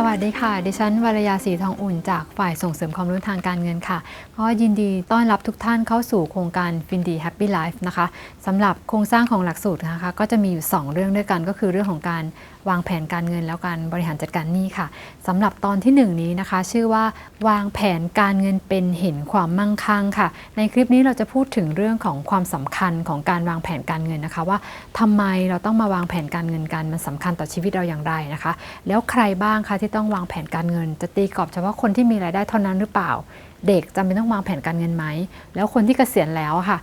สวัสดีค่ะ ดิฉันวรยาศรีทองอุ่น จากฝ่ายส่งเสริมความรู้ทางการเงินค่ะ ก็ยินดีต้อนรับทุกท่านเข้าสู่โครงการ f i n d แ Happy Life นะคะสำหรับโครงสร้างของหลักสูตรนะคะ ก็จะมีอยู่ 2 เรื่องด้วยกันก็คือเรื่องของการวางแผนการเงินแล้วการบริหารจัดการหนี้ค่ะสำหรับตอนที่ 1 นี้นะคะ ชื่อว่าวางแผนการเงินเป็นเห็นความมั่งคั่งค่ะ ในคลิปนี้เราจะพูดถึงเรื่องของความสำคัญของการวางแผนการเงินนะคะ ว่าทำไมเราต้องมาวางแผนการเงินกันมันสำคัญต่อชีวิตเราอย่างไรนะคะ แล้วใครบ้างคะที่ต้องวางแผนการเงิน จะตีกรอบเฉพาะคนที่มีรายได้เท่านั้นหรือเปล่า เด็กจำเป็นต้องวางแผนการเงินไหม แล้วคนที่เกษียณแล้วค่ะ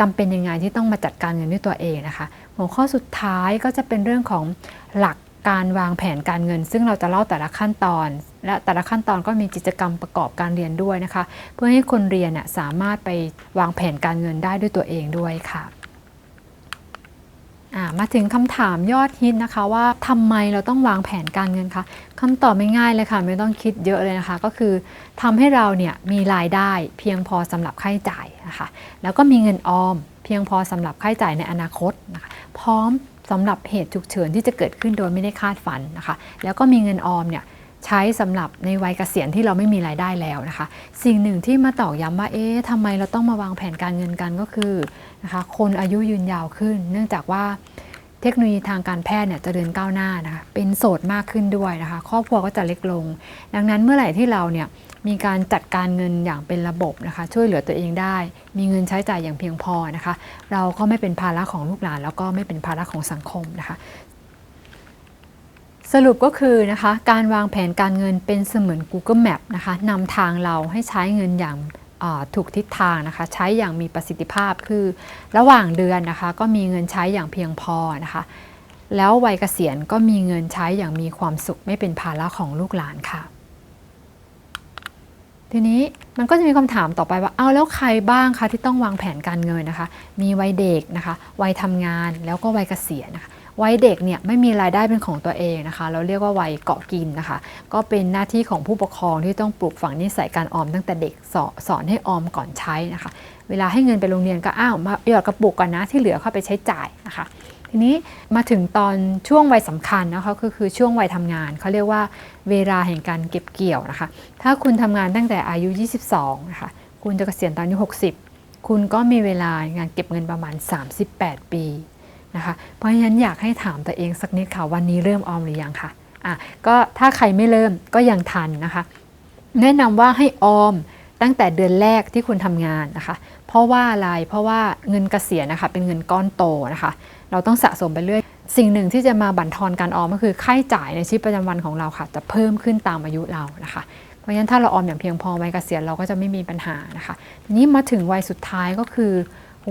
จำเป็นยังไงที่ต้องมาจัดการเงินด้วยตัวเองนะคะ หัวข้อสุดท้ายก็จะเป็นเรื่องของหลักการวางแผนการเงิน ซึ่งเราจะเล่าแต่ละขั้นตอน และแต่ละขั้นตอนก็มีกิจกรรมประกอบการเรียนด้วยนะคะ เพื่อให้คนเรียนสามารถไปวางแผนการเงินได้ด้วยตัวเองด้วยค่ะ มาถึงคำถามยอดฮิตนะคะว่าทำไมเราต้องวางแผนการเงินคะคำตอบไม่ง่ายเลยค่ะ ไม่ต้องคิดเยอะเลยนะคะ ก็คือทำให้เราเนี่ยมีรายได้เพียงพอสำหรับค่าใช้จ่ายนะคะแล้วก็มีเงินออม เพียงพอสำหรับค่าใช้จ่ายในอนาคตนะคะพร้อมสำหรับเหตุฉุกเฉินที่จะเกิดขึ้นโดยไม่ได้คาดฝันนะคะ แล้วก็มีเงินออมเนี่ยใช้สำหรับในวัยเกษียณที่เราไม่มีรายได้แล้วนะคะ สิ่งหนึ่งที่มาตอกย้ำว่าเอ๊ะทำไมเราต้องมาวางแผนการเงินกันก็คือ นะคะคนอายุยืนยาวขึ้น เนื่องจากว่าเทคโนโลยีทางการแพทย์เนี่ยจเจริญก้าวหน้านะคะเป็นโสดมากขึ้นด้วยนะคะครอบครัวก็จะเล็กลง ดังนั้นเมื่อไหร่ที่เราเนี่ยมีการจัดการเงินอย่างเป็นระบบนะคะ ช่วยเหลือตัวเองได้ มีเงินใช้จ่ายอย่างเพียงพอนะคะ เราก็ไม่เป็นภาระของลูกหลาน แล้วก็ไม่เป็นภาระของสังคมนะคะ สรุปก็คือนะคะ การวางแผนการเงินเป็นเสมือน Google Map นะคะนำทางเราให้ใช้เงินอย่าง ถูกทิศทางนะคะใช้อย่างมีประสิทธิภาพคือ ระหว่างเดือนนะคะก็มีเงินใช้อย่างเพียงพอนะคะแล้ววัยเกษียณก็มีเงินใช้อย่างมีความสุขไม่เป็นภาระของลูกหลานค่ะ ทีนี้มันก็จะมีคำถามต่อไปว่าเอาแล้วใครบ้างคะที่ต้องวางแผนการเงินนะคะ มีวัยเด็กนะคะ วัยทำงานแล้วก็วัยเกษียณนะคะ วัยเด็กเนี่ยไม่มีรายได้เป็นของตัวเองนะคะ เราเรียกว่าวัยเกาะกินนะคะ ก็เป็นหน้าที่ของผู้ปกครองที่ต้องปลูกฝังนิสัยการออมตั้งแต่เด็กสอสอนให้ออมก่อนใช้นะคะ เวลาให้เงินไปโรงเรียนก็อ้าวมาหยอดกระปุกก่อนนะที่เหลือเข้าไปใช้จ่ายนะคะทีนี้มาถึงตอนช่วงวัยสำคัญนะคะก็คือช่วงวัยทำงานเขาเรียกว่าเวลาแห่งการเก็บเกี่ยวนะคะ ถ้าคุณทำงานตั้งแต่อายุ 22 นะคะ คุณจะเกษียณตอนอายุ 60 คุณก็มีเวลางานเก็บเงินประมาณ 38 ปี นะคะเพราะฉะนั้นอยากให้ถามตัวเองสักนิดค่ะวันนี้เริ่มออมหรือยังคะอะก็ถ้าใครไม่เริ่มก็ยังทันนะคะ แนะนำว่าให้ออมตั้งแต่เดือนแรกที่คุณทำงานนะคะ เพราะว่าอะไรเพราะว่าเงินเกษียณนะคะเป็นเงินก้อนโตนะคะ เราต้องสะสมไปเรื่อยสิ่งหนึ่งที่จะมาบั่นทอนการออมก็คือค่าใช้จ่ายในชีวิตประจำวันของเราค่ะ จะเพิ่มขึ้นตามอายุเรานะคะ เพราะฉะนั้นถ้าเราออมอย่างเพียงพอวัยเกษียณเราก็จะไม่มีปัญหานะคะ ทีนี้มาถึงวัยสุดท้ายก็คือ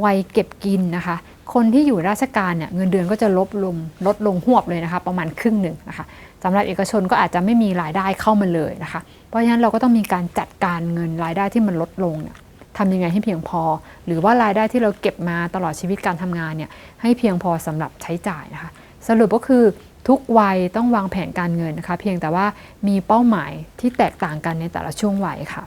วัยเก็บกินนะคะ คนที่อยู่ราชการเนี่ยเงินเดือนก็จะลดลงลดลงหวบเลยนะคะ ประมาณครึ่งหนึ่งนะคะสำหรับเอกชนก็อาจจะไม่มีรายได้เข้ามาเลยนะคะ เพราะฉะนั้นเราก็ต้องมีการจัดการเงินรายได้ที่มันลดลงเนี่ยทำยังไงให้เพียงพอ หรือว่ารายได้ที่เราเก็บมาตลอดชีวิตการทำงานเนี่ยให้เพียงพอสำหรับใช้จ่ายนะคะ สรุปก็คือทุกวัยต้องวางแผนการเงินนะคะ เพียงแต่ว่ามีเป้าหมายที่แตกต่างกันในแต่ละช่วงวัยค่ะ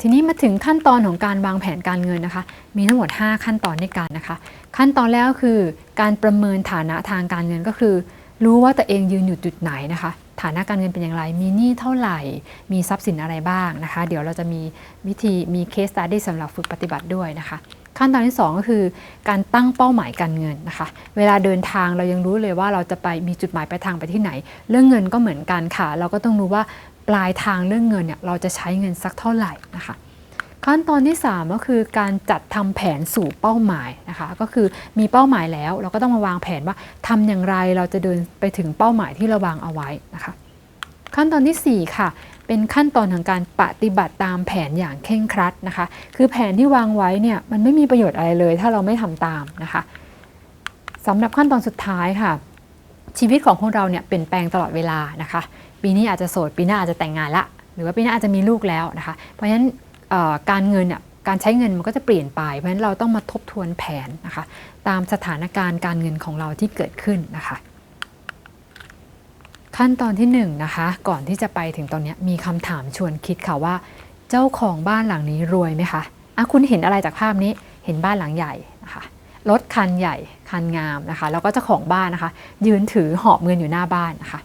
ทีนี้มาถึงขั้นตอนของการวางแผนการเงินนะคะ มีทั้งหมด 5 ขั้นตอนในการนะคะ ขั้นตอนแรกคือการประเมินฐานะทางการเงินก็คือ รู้ว่าตัวเองยืนอยู่จุดไหนนะคะ ฐานะการเงินเป็นอย่างไร มีหนี้เท่าไหร่ มีทรัพย์สินอะไรบ้างนะคะ เดี๋ยวเราจะมีวิธีมีเคสตัดดี้สำหรับฝึกปฏิบัติด้วยนะคะขั้นตอนที่ 2 ก็คือการตั้งเป้าหมายการเงินนะคะ เวลาเดินทางเรายังรู้เลยว่าเราจะไปมีจุดหมายปลายทางไปที่ไหน เรื่องเงินก็เหมือนกันค่ะ เราก็ต้องรู้ว่า ปลายทางเรื่องเงินเนี่ยเราจะใช้เงินสักเท่าไหร่นะคะขั้นตอนที่ 3 ก็คือการจัดทำแผนสู่เป้าหมายนะคะก็คือมีเป้าหมายแล้วเราก็ต้องมาวางแผนว่าทำอย่างไรเราจะเดินไปถึงเป้าหมายที่เราวางเอาไว้นะคะขั้นตอนทีสี่ 4 ค่ะ เป็นขั้นตอนของการปฏิบัติตามแผนอย่างเคร่งครัดนะคะ คือแผนที่วางไว้เนี่ยมันไม่มีประโยชน์อะไรเลย ถ้าเราไม่ทำตามนะคะสำหรับขั้นตอนสุดท้ายค่ะ ชีวิตของพวกเราเนี่ยเปลี่ยนแปลงตลอดเวลานะคะ ปีนี้อาจจะโสด ปีหน้าอาจจะแต่งงานละหรือว่าปีหน้าอาจจะมีลูกแล้วนะคะ เพราะฉะนั้นการเงินเนี่ยการใช้เงินมันก็จะเปลี่ยนไป เพราะฉะนั้นเราต้องมาทบทวนแผนนะคะ ตามสถานการณ์การเงินของเราที่เกิดขึ้นนะคะ ขั้นตอนที่1นนะคะ ก่อนที่จะไปถึงตอนนี้มีคำถามชวนคิดค่ะว่า เจ้าของบ้านหลังนี้รวยไหมคะอะคุณเห็นอะไรจากภาพนี้เห็นบ้านหลังใหญ่นะคะรถคันใหญ่คันงามนะคะ แล้วก็เจ้าของบ้านนะคะ ยืนถือหอบเงินอยู่หน้าบ้านนะคะ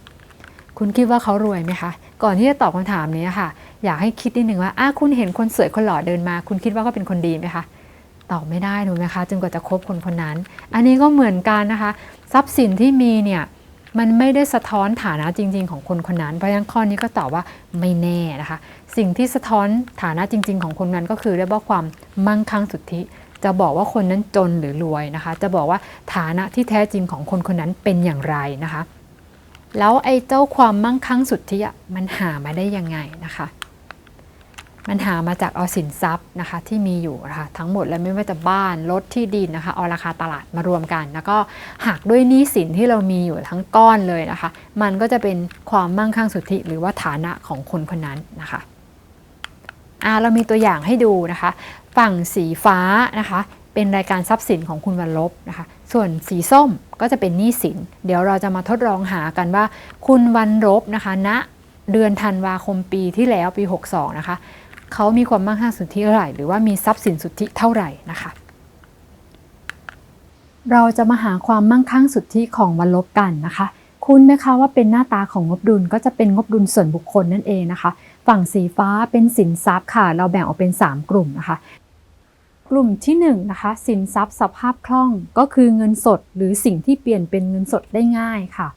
คุณคิดว่าเขารวยไหมคะ ก่อนที่จะตอบคำถามนี้ค่ะ อยากให้คิดนิดนึงว่าอะคุณเห็นคนสวยคนหล่อเดินมา คุณคิดว่าก็เป็นคนดีไหมคะ ตอบไม่ได้ถูกไหมคะจนกว่าจะคบคนคนนั้น อันนี้ก็เหมือนกันนะคะ ทรัพย์สินที่มีเนี่ยมันไม่ได้สะท้อนฐานะจริง ๆ ของคนคนนั้น เพราะฉะนั้นข้อนี้ก็ตอบว่าไม่แน่นะคะ สิ่งที่สะท้อนฐานะจริง ๆ ของคนนั้นก็คือเรียกว่าความมั่งคั่งสุทธิ จะบอกว่าคนนั้นจนหรือรวยนะคะ จะบอกว่าฐานะที่แท้จริงของคนคนนั้นเป็นอย่างไรนะคะ แล้วไอ้เจ้าความมั่งคั่งสุทธิอะมันหามาได้ยังไงนะคะ มันหามาจากเอาสินทรัพย์นะคะที่มีอยู่นะคะทั้งหมดแล้วไม่ว่าจะบ้านรถที่ดินนะคะเอาราคาตลาดมารวมกัน แล้วก็หักด้วยหนี้สินที่เรามีอยู่ทั้งก้อนเลยนะคะ มันก็จะเป็นความมั่งคั่งสุทธิหรือว่าฐานะของคนคนนั้นนะคะอ่าเรามีตัวอย่างให้ดูนะคะ ฝั่งสีฟ้านะคะ เป็นรายการทรัพย์สินของคุณวันลบนะคะ ส่วนสีส้มก็จะเป็นหนี้สิน เดี๋ยวเราจะมาทดลองหากันว่า คุณวันลบนะคะณนะเดือนธันวาคมปีที่แล้วปี 62 นะคะเขามีความมั่งคั่งสุทธิเท่าไหร่ หรือว่ามีทรัพย์สินสุทธิเท่าไหร่นะคะ เราจะมาหาความมั่งคั่งสุทธิของวันลบกันนะคะคุณไหมคะว่าเป็นหน้าตาของงบดุลก็จะเป็นงบดุลส่วนบุคคลนั่นเองนะคะ ฝั่งสีฟ้าเป็นสินทรัพย์ค่ะ เราแบ่งออกเป็น 3 กลุ่มนะคะ กลุ่มที่1นนะคะสินทรัพย์สภาพคล่องก็คือเงินสด หรือสิ่งที่เปลี่ยนเป็นเงินสดได้ง่ายค่ะ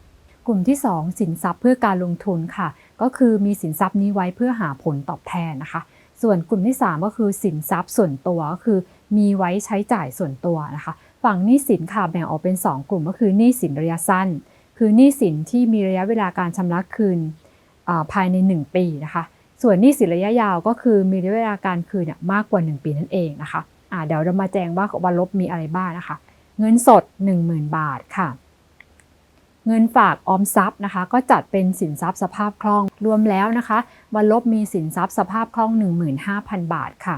กลุ่มที่ 2 สินทรัพย์เพื่อการลงทุนค่ะ ก็คือมีสินทรัพย์นี้ไว้เพื่อหาผลตอบแทนนะคะ ส่วนกลุ่มที่ 3 ก็คือสินทรัพย์ส่วนตัวก็คือ มีไว้ใช้จ่ายส่วนตัวนะคะ ฝั่งหนี้สินค่ะแบ่งออกเป็น 2 กลุ่มก็คือหนี้สินระยะสั้น คือหนี้สินที่มีระยะเวลาการชำระคืนภายใน 1 ปีนะคะ ส่วนหนี้สินระยะยาวก็คือมีระยะเวลาการคืนเนี่ยมากกว่า 1 ปีนั่นเองนะคะะเดี๋ยวเรามาแจ้งว่าวันลบมีอะไรบ้างนะคะ เงินสด 10,000 บาทค่ะ เงินฝากออมทรัพย์นะคะ ก็จัดเป็นสินทรัพย์สภาพคล่องรวมแล้วนะคะ วันลบมีสินทรัพย์สภาพคล่อง 15,000 บาทค่ะ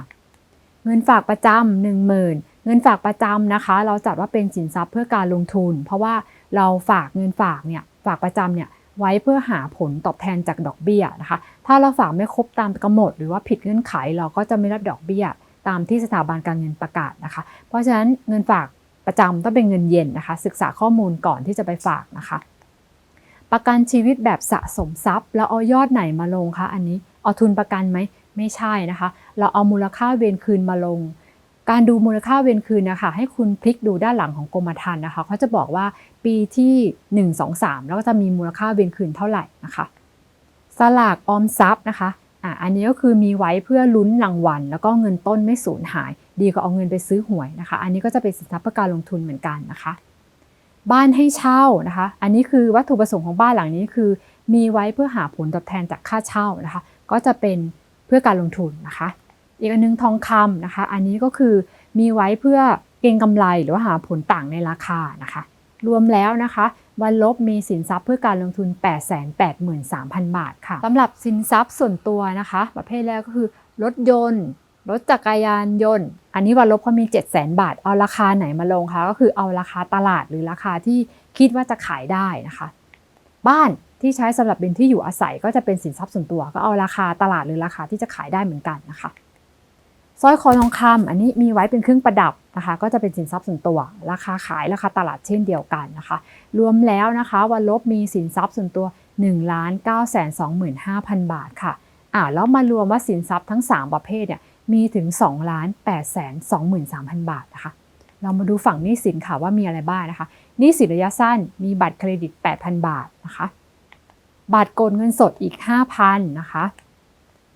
เงินฝากประจำ10,000เงินฝากประจำนะคะ เราจัดว่าเป็นสินทรัพย์เพื่อการลงทุน เพราะว่าเราฝากเงินฝากเนี่ยฝากประจำเนี่ยไว้เพื่อหาผลตอบแทนจากดอกเบี้ยนะคะ ถ้าเราฝากไม่ครบตามกำหนด หรือว่าผิดเงื่อนไขเราก็จะไม่รับดอกเบี้ย ตามที่สถาบันการเงินประกาศนะคะ เพราะฉะนั้นเงินฝากประจำต้องเป็นเงินเย็นนะคะ ศึกษาข้อมูลก่อนที่จะไปฝากนะคะ ประกันชีวิตแบบสะสมทรัพย์ แล้วเอายอดไหนมาลงคะอันนี้เอาทุนประกันไหมไม่ใช่นะคะ เราเอามูลค่าเวรคืนมาลง การดูมูลค่าเวรคืนนะคะให้คุณพลิกดูด้านหลังของกรมธรรม์นะคะเขาจะบอกว่าปีที่ 1 2 3 แล้วก็จะมีมูลค่าเวรคืนเท่าไหร่นะคะ สลากออมทรัพย์นะคะ อะอันนี้ก็คือมีไว้เพื่อลุ้นรางวัล แล้วก็เงินต้นไม่สูญหาย ดีกว่าเอาเงินไปซื้อหวยนะคะ อันนี้ก็จะเป็นสินทรัพย์เพื่อการลงทุนเหมือนกันนะคะ บ้านให้เช่านะคะ อันนี้คือวัตถุประสงค์ของบ้านหลังนี้คือ มีไว้เพื่อหาผลตอบแทนจากค่าเช่านะคะ ก็จะเป็นเพื่อการลงทุนนะคะ อีกอันนึงทองคำนะคะ อันนี้ก็คือมีไว้เพื่อเก็งกำไรหรือว่าหาผลต่างในราคานะคะ รวมแล้วนะคะ วันลบมีสินทรัพย์เพื่อการลงทุน 883,000 บาทค่ะสำหรับสินทรัพย์ส่วนตัวนะคะ ประเภทแรกก็คือรถยนต์ รถจักรยานยนต์ อันนี้วันลบเขามี 700,000 บาท เอาราคาไหนมาลงคะ ก็คือเอาราคาตลาดหรือราคาที่คิดว่าจะขายได้นะคะ บ้านที่ใช้สำหรับเป็นที่อยู่อาศัยก็จะเป็นสินทรัพย์ส่วนตัว ก็เอาราคาตลาดหรือราคาที่จะขายได้เหมือนกันนะคะ สร้อยคอทองคำอันนี้มีไว้เป็นเครื่องประดับนะคะ ก็จะเป็นสินทรัพย์ส่วนตัว ราคาขายราคาตลาดเช่นเดียวกันนะคะ รวมแล้วนะคะวันลบมีสินทรัพย์ส่วนตัว1 9 2 5 0 0 0 บาทค่ะอ่าแล้วมารวมว่าสินทรัพย์ทั้ง 3 ประเภทเนี่ยมีถึง 2 8 2 3 0 0 0 บาทนะคะ เรามาดูฝั่งหนี้สินค่ะว่ามีอะไรบ้างนะคะหนี้สินระยะสั้นมีบัตรเครดิต 8,000 บาทนะคะ บัตรกดเงินสดอีก 5,000นะคะ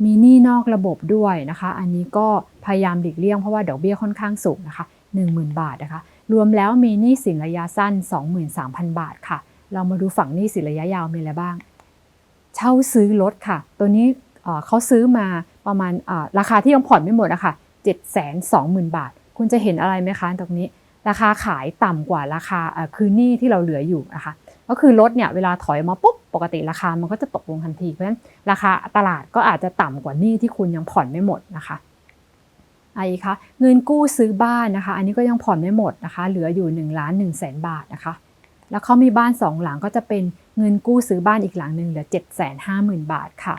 มีหนี้นอกระบบด้วยนะคะ อันนี้ก็พยายามหลีกเลี่ยงเพราะว่าดอกเบี้ยค่อนข้างสูงนะคะ 10,000 บาทนะคะ รวมแล้วมีหนี้สินระยะสั้น 23,000 บาทค่ะ เรามาดูฝั่งหนี้สินระยะยาวมีอะไรบ้าง เช่าซื้อรถค่ะ ตัวนี้เขาซื้อมาประมาณราคาที่ยังผ่อนไม่หมดนะคะ720,000 บาท คุณจะเห็นอะไรไหมคะตรงนี้ ราคาขายต่ำกว่าราคาคือหนี้ที่เราเหลืออยู่นะคะ ก็คือรถเนี่ยเวลาถอยมาปุ๊บปกติราคามันก็จะตกลงทันทีเพราะฉะนั้นราคาตลาดก็อาจจะต่ำกว่านี้ที่คุณยังผ่อนไม่หมดนะคะไอ้คะเงินกู้ซื้อบ้านนะคะ อันนี้ก็ยังผ่อนไม่หมดนะคะ เหลืออยู่1นึ่งล้านหนึ่งแสนบาทนะคะ แล้วเขามีบ้าน 2 หลังก็จะเป็นเงินกู้ซื้อบ้านอีกหลังหนึ่งเหลือ7จ็ดแสนห้าหมื่นบาทค่ะ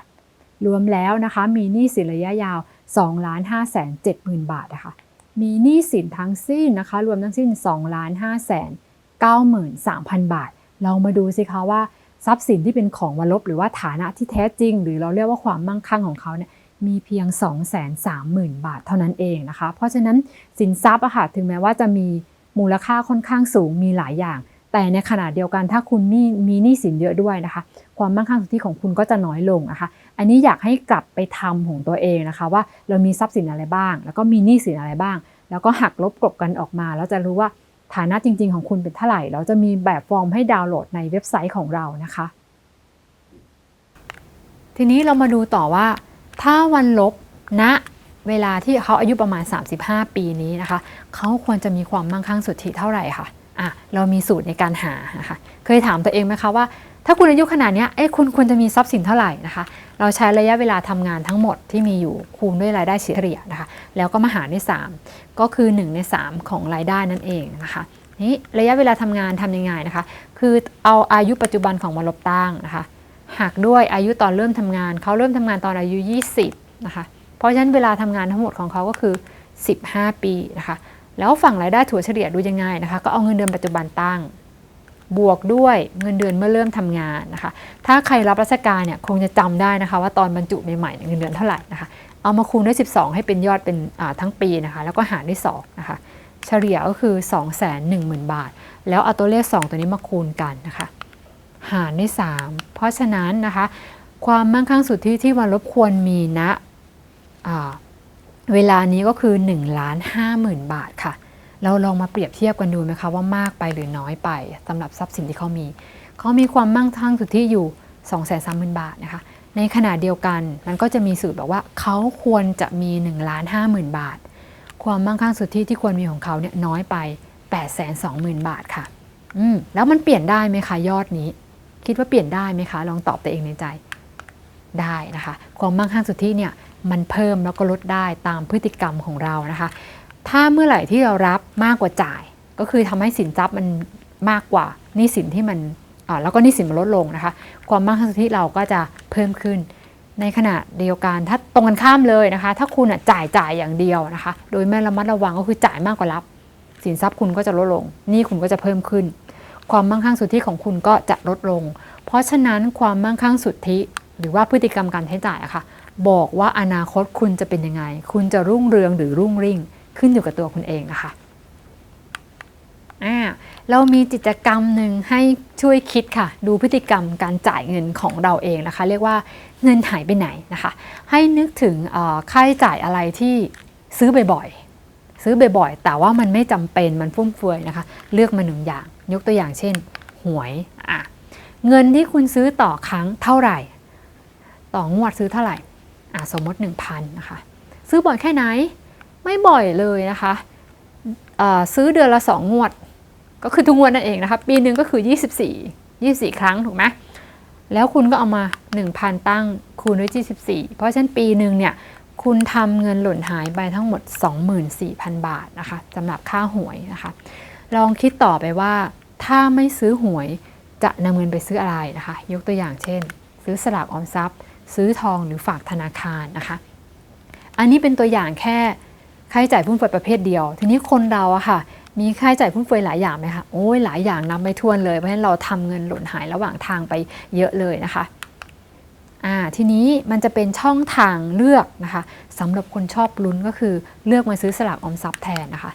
รวมแล้วนะคะมีหนี้สินระยะยาว2ล้านห้าแสนเจ็ดหมื่นบาทนะคะ มีหนี้สินทั้งสิ้นนะคะ รวมทั้งสิ้น2ล้านห้าแสนเก้าหมื่นสามพันบาท เรามาดูสิคะว่าทรัพย์สินที่เป็นของวรลบหรือว่าฐานะที่แท้จริง หรือเราเรียกว่าความมั่งคั่งของเขาเนี่ยมีเพียง 230,000 บาทเท่านั้นเองนะคะ เพราะฉะนั้นสินทรัพย์อะค่ะถึงแม้ว่าจะมีมูลค่าค่อนข้างสูงมีหลายอย่าง แต่ในขณะเดียวกันถ้าคุณมีมีหนี้สินเยอะด้วยนะคะ ความมั่งคั่งสุทธิของคุณก็จะน้อยลงนะคะ อันนี้อยากให้กลับไปทำของตัวเองนะคะ ว่าเรามีทรัพย์สินอะไรบ้าง แล้วก็มีหนี้สินอะไรบ้าง แล้วก็หักลบกลบกันออกมา แล้วจะรู้ว่า ฐานะจริง ๆ ของคุณเป็นเท่าไหร่ เราจะมีแบบฟอร์มให้ดาวน์โหลดในเว็บไซต์ของเรานะคะ ทีนี้เรามาดูต่อว่า ถ้าวันลบณนะเวลาที่เขาอายุประมาณ 35 ปีนี้นะคะ เขาควรจะมีความมั่งคั่งสุทธิเท่าไหร่คะอะ เรามีสูตรในการหานะคะ เคยถามตัวเองไหมคะว่า ถ้าคุณอายุขนาดนี้เอ้คุณควรจะมีทรัพย์สินเท่าไหร่นะคะ เราใช้ระยะเวลาทำงานทั้งหมดที่มีอยู่คูณด้วยรายได้เฉลี่ยนะคะ แล้วก็มาหารด้วย 3 ก็คือ 1 ใน 3 ของรายได้นั่นเองนะคะนี่ระยะเวลาทำงานทำยังไงนะคะ คือเอาอายุปัจจุบันของวันลบตั้งนะคะหักด้วยอายุตอนเริ่มทำงานเขาเริ่มทำงานตอนอายุ 20นะคะ เพราะฉะนั้นเวลาทำงานทั้งหมดของเขาก็คือ 15 ปีนะคะ แล้วฝั่งรายได้ถั่วเฉลี่ยดูยังไงนะคะ ก็เอาเงินเดือนปัจจุบันตั้ง บวกด้วยเงินเดือนเมื่อเริ่มทำงานนะคะ ถ้าใครรับราชการเนี่ยคงจะจำได้นะคะว่าตอนบรรจุใหม่ๆเงินเดือนเท่าไหร่นะคะ เอามาคูณด้วย 12 ให้เป็นยอดเป็นทั้งปีนะคะ แล้วก็หารด้วย2นะคะ เฉลี่ยก็คือ 210,000 บาท แล้วเอาตัวเลข 2 ตัวนี้มาคูณกันนะคะ หารด้วย 3 เพราะฉะนั้นนะคะ ความมั่งคั่งสุดทธิที่วันลบควรมีณนะเวลานี้ก็คือ1ล้าน5หมื่นบาทค่ะ เราลองมาเปรียบเทียบกันดูไหมคะว่ามากไปหรือน้อยไปสำหรับทรัพย์สินที่เขามี เขามีความมั่งคั่งสุทธิอยู่ 2 3 0 0 0 0 บาทนะคะ ในขณะเดียวกันมันก็จะมีสูตรบอกว่าเขาควรจะมี1ล้าน5หมื่นบาท ความมั่งคั่งสุทธิที่ควรมีของเขาเนี่ยน้อยไป8 2 0 0 0 0บาทค่ะ อืมแล้วมันเปลี่ยนได้ไหมคะยอดนี้ คิดว่าเปลี่ยนได้ไหมคะ ลองตอบตัวเองในใจได้นะคะ ความมั่งคั่งสุทธิเนี่ยมันเพิ่มแล้วก็ลดได้ตามพฤติกรรมของเรานะคะ ถ้าเมื่อไหร่ที่เรารับมากกว่าจ่าย ก็คือทำให้สินทรัพย์มันมากกว่านี่สินที่มันแล้วก็นี่สินมันลดลงนะคะ ความมั่งคั่งสุทธิเราก็จะเพิ่มขึ้น ในขณะเดียวกันถ้าตรงกันข้ามเลยนะคะ ถ้าคุณจ่ายจ่ายอย่างเดียวนะคะ โดยไม่ระมัดระวังก็คือจ่ายมากกว่ารับ สินทรัพย์คุณก็จะลดลง นี่คุณก็จะเพิ่มขึ้น ความมั่งคั่งสุทธิของคุณก็จะลดลง เพราะฉะนั้นความมั่งคั่งสุทธิ หรือว่าพฤติกรรมการใช้จ่ายอะค่ะบอกว่าอนาคตคุณจะเป็นยังไง คุณจะรุ่งเรืองหรือรุ่งริ่ง ขึ้นอยู่กับตัวคุณเองนะคะอ่าเรามีกิจกรรมหนึ่งให้ช่วยคิดค่ะ ดูพฤติกรรมการจ่ายเงินของเราเองนะคะ เรียกว่าเงินหายไปไหนนะคะ ให้นึกถึงค่าใช้จ่ายอะไรที่ซื้อบ่อยๆซื้อบ่อยๆ แต่ว่ามันไม่จำเป็นมันฟุ่มเฟือยนะคะ เลือกมาหนึ่งอย่าง ยกตัวอย่างเช่น หวยอะเงินที่คุณซื้อต่อครั้งเท่าไหร่ ต่องวดซื้อเท่าไหร่อะสมมติ 1,000นะคะซื้อบ่อยแค่ไหน ไม่บ่อยเลยนะคะซื้อเดือนละ 2 งวด ก็คือทุกงวดนั่นเองนะคะปีหนึ่งก็คือ 24 24 ครั้งถูกไหมแล้วคุณก็เอามา 1,000 ตั้งคูณด้วย 24 เพราะฉะนั้นปีหนึ่งเนี่ยคุณทำเงินหล่นหายไปทั้งหมด 24,000 บาทนะคะสำหรับค่าหวยนะคะ ลองคิดต่อไปว่า ถ้าไม่ซื้อหวยจะนำเงินไปซื้ออะไรนะคะ ยกตัวอย่างเช่น ซื้อสลากออมทรัพย์ ซื้อทองหรือฝากธนาคารนะคะ อันนี้เป็นตัวอย่างแค่ ค่าใช้จ่ายฟุ่มเฟือยประเภทเดียว ทีนี้คนเราอะค่ะ มีค่าใช้จ่ายฟุ่มเฟือยหลายอย่างไหมคะโอ้ยหลายอย่างนับไม่ถ้วนเลยเพราะฉะนั้นเราทำเงินหล่นหายระหว่างทางไปเยอะเลยนะคะอ่าทีนี้มันจะเป็นช่องทางเลือกนะคะสำหรับคนชอบลุ้นก็คือเลือกมาซื้อสลากออมทรัพย์แทนนะคะ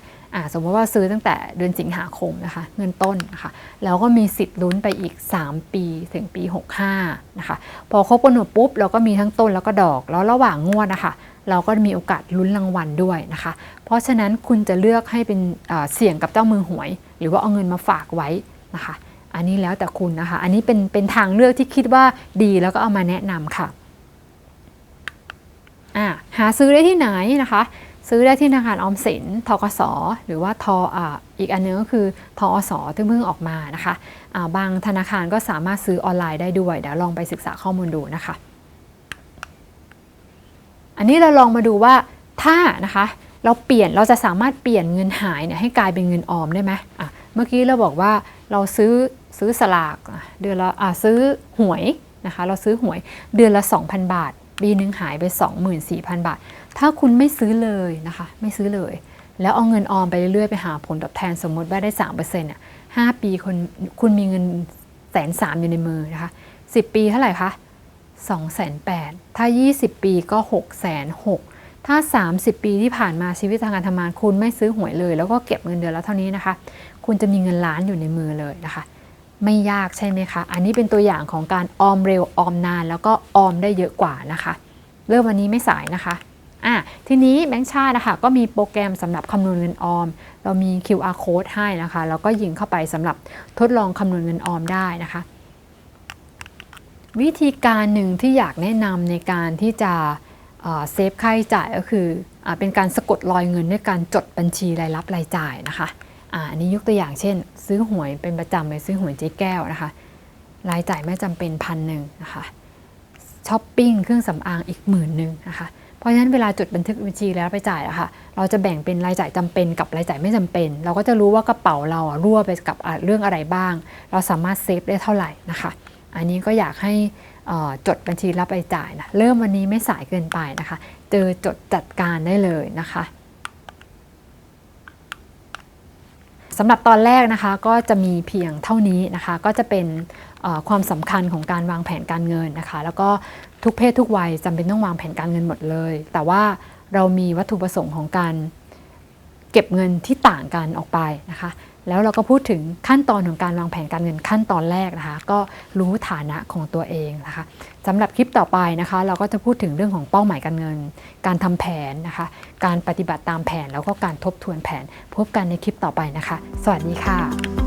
สมมติว่าซื้อตั้งแต่เดือนสิงหาคมนะคะเงินต้นนะคะแล้วก็มีสิทธิ์ลุ้นไปอีก 3 ปีถึงปี 65นะคะพอครบกำหนดปุ๊บเราก็มีทั้งต้นแล้วก็ดอกแล้วระหว่างงวดนะคะเราก็มีโอกาสลุ้นรางวัลด้วยนะคะ เพราะฉะนั้นคุณจะเลือกให้เป็นเสี่ยงกับเจ้ามือหวย หรือว่าเอาเงินมาฝากไว้นะคะ อันนี้แล้วแต่คุณนะคะ อันนี้เป็นเป็นทางเลือกที่คิดว่าดีแล้วก็เอามาแนะนำค่ะอ่าหาซื้อได้ที่ไหนนะคะ ซื้อได้ที่ธนาคารออมสินทกสหรือว่าทออีกอันนึงก็คือทอสที่เพิ่งออกมานะคะะบางธนาคารก็สามารถซื้อออนไลน์ได้ด้วยเดี๋ยวลองไปศึกษาข้อมูลดูนะคะ อันนี้เราลองมาดูว่าถ้านะคะเราเปลี่ยนเราจะสามารถเปลี่ยนเงินหายเนี่ยให้กลายเป็นเงินออมได้ไหมอะเมื่อกี้เราบอกว่าเราซื้อซื้อสลากเดือนละอะซื้อหวยนะคะ เราซื้อหวยเดือนละ 2,000 บาท ปีหนึ่งหายไป 24,000 บาท ถ้าคุณไม่ซื้อเลยนะคะ ไม่ซื้อเลย แล้วเอาเงินออมไปเรื่อยๆ ไปหาผลตอบแทนสมมติว่าได้3%เซ็นี่ยห้าปีคุณคุณมีเงินแสนสามอยู่ในมือนะคะ10ปีเท่าไหร่คะ2องแสนแปดถ้า 20 ปีก็6กแสนหกถ้า 30 ปีที่ผ่านมาชีวิตทางการทำงาน คุณไม่ซื้อหวยเลย แล้วก็เก็บเงินเดือนแล้วเท่านี้นะคะ คุณจะมีเงินล้านอยู่ในมือเลยนะคะ ไม่ยากใช่ไหมคะ อันนี้เป็นตัวอย่างของการออมเร็วออมนาน แล้วก็ออมได้เยอะกว่านะคะ เริ่มวันนี้ไม่สายนะคะอะทีนี้แบงค์ชาตินะคะก็มีโปรแกรมสำหรับคำนวณเงินออม เรามี QR code ให้นะคะแล้วก็ยิงเข้าไปสำหรับทดลองคำนวณเงินออมได้นะคะ วิธีการหนึ่งที่อยากแนะนำในการที่จะเซฟค่าใช้จ่ายก็คืออเป็นการสะกดรอยเงินด้วยการจดบัญชีรายรับรายจ่ายนะคะ อันนี้ยกตัวอย่างเช่น ซื้อหวยเป็นประจำเลยซื้อหวยเจ๊แก้วนะคะ รายจ่ายไม่จำเป็นพันหนึ่งนะคะช้อปปิ้งเครื่องสำอางอีกหมื่นหนึ่งนะคะเพราะฉะนั้นเวลาจดบันทึกบัญชีแล้วไปจ่ายอะค่ะเราจะแบ่งเป็นรายจ่ายจำเป็นกับรายจ่ายไม่จำเป็น เราก็จะรู้ว่ากระเป๋าเราอะรั่วไปกับเรื่องอะไรบ้าง เราสามารถเซฟได้เท่าไหร่นะคะ อันนี้ก็อยากให้จดบัญชีรับรายจ่ายนะเริ่มวันนี้ไม่สายเกินไปนะคะ เจอจดจัดการได้เลยนะคะ สำหรับตอนแรกนะคะก็จะมีเพียงเท่านี้นะคะ ก็จะเป็นความสำคัญของการวางแผนการเงินนะคะ แล้วก็ทุกเพศทุกวัยจำเป็นต้องวางแผนการเงินหมดเลย แต่ว่าเรามีวัตถุประสงค์ของการเก็บเงินที่ต่างกันออกไปนะคะ แล้วเราก็พูดถึงขั้นตอนของการวางแผนการเงินขั้นตอนแรกนะคะ ก็รู้ฐานะของตัวเองนะคะสำหรับคลิปต่อไปนะคะ เราก็จะพูดถึงเรื่องของเป้าหมายการเงิน การทำแผนนะคะ การปฏิบัติตามแผนแล้วก็การทบทวนแผน พบกันในคลิปต่อไปนะคะ สวัสดีค่ะ